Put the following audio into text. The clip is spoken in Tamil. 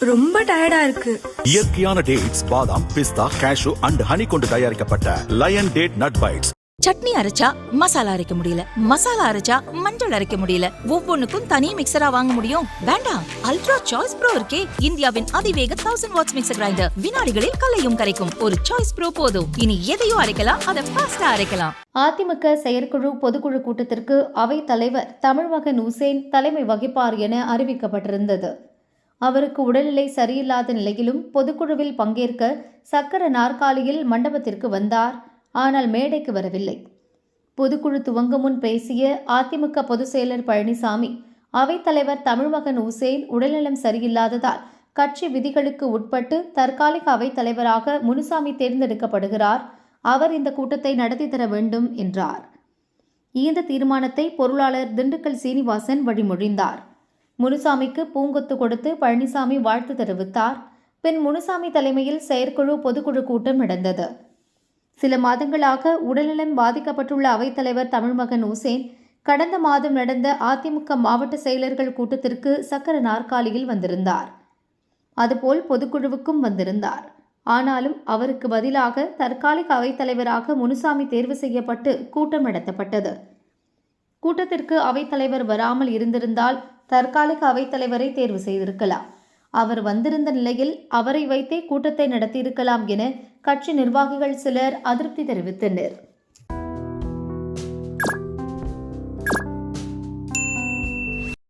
ரொம்ப டயர்டா இருக்கு. இயற்கையான டேட்ஸ் பாதாம் பிஸ்தா கேஷு அண்ட் ஹனி கொண்டு தயாரிக்கப்பட்ட lion date nut bites chutney அரைச்சா மசாலா அரைக்க முடியல. மசாலா அரைச்சா மஞ்சள் அரைக்க முடியல. ஒவ்வொன்னுக்கும் தனி மிக்சரா வாங்க முடியும். வேண்டாம். அல்ட்ரா சாய்ஸ் ப்ரோ இருக்கே. இந்தியாவின் அதிவேக தௌசண்ட் வாட்ஸ் மிக்சர் கிரைண்டர் வினாடிகளில் கல்லையும் கரைக்கும். ஒரு சாய்ஸ் ப்ரோ போதும். இனி எதையும் அரைக்கலாம். அதை ஃபாஸ்டா அரைக்கலாம். அதிமுக செயற்குழு பொதுக்குழு கூட்டத்திற்கு அவைத் தலைவர் தமிழ்மகன் உசேன் தலைமை வகிப்பார் என அறிவிக்கப்பட்டிருந்தது. அவருக்கு உடல்நிலை சரியில்லாத நிலையிலும் பொதுக்குழுவில் பங்கேற்க சக்கர நாற்காலியில் மண்டபத்திற்கு வந்தார். ஆனால் மேடைக்கு வரவில்லை. பொதுக்குழு துவங்க முன் பேசிய அதிமுக பொதுச் செயலர் பழனிசாமி அவைத்தலைவர் தமிழ்மகன் உசேன் உடல்நலம் சரியில்லாததால் கட்சி விதிகளுக்கு உட்பட்டு தற்காலிக அவைத்தலைவராக முனுசாமி தேர்ந்தெடுக்கப்படுகிறார். அவர் இந்த கூட்டத்தை நடத்தி தர வேண்டும் என்றார். இந்த தீர்மானத்தை பொருளாளர் திண்டுக்கல் சீனிவாசன் வழிமொழிந்தார். முனுசாமிக்கு பூங்கொத்து கொடுத்து பழனிசாமி வாழ்த்து தெரிவித்தார். பின் முனுசாமி தலைமையில் செயற்குழு பொதுக்குழு கூட்டம் நடந்தது. சில மாதங்களாக உடல்நலம் பாதிக்கப்பட்டுள்ள அவைத்தலைவர் தமிழ்மகன் உசேன் கடந்த மாதம் நடந்த அதிமுக மாவட்ட செயலர்கள் கூட்டத்திற்கு சக்கர நாற்காலியில் வந்திருந்தார். அதுபோல் பொதுக்குழுவுக்கும் வந்திருந்தார். ஆனாலும் அவருக்கு பதிலாக தற்காலிக அவைத்தலைவராக முனுசாமி தேர்வு செய்யப்பட்டு கூட்டம் நடத்தப்பட்டது. கூட்டத்திற்கு அவைத்தலைவர் வராமல் இருந்திருந்தால் தற்காலிக அவைத்தலைவரை தேர்வு செய்திருக்கலாம். அவர் வந்திருந்த நிலையில் அவரை வைத்தே கூட்டத்தை நடத்தியிருக்கலாம் என கட்சி நிர்வாகிகள் சிலர் அதிருப்தி தெரிவித்தனர்.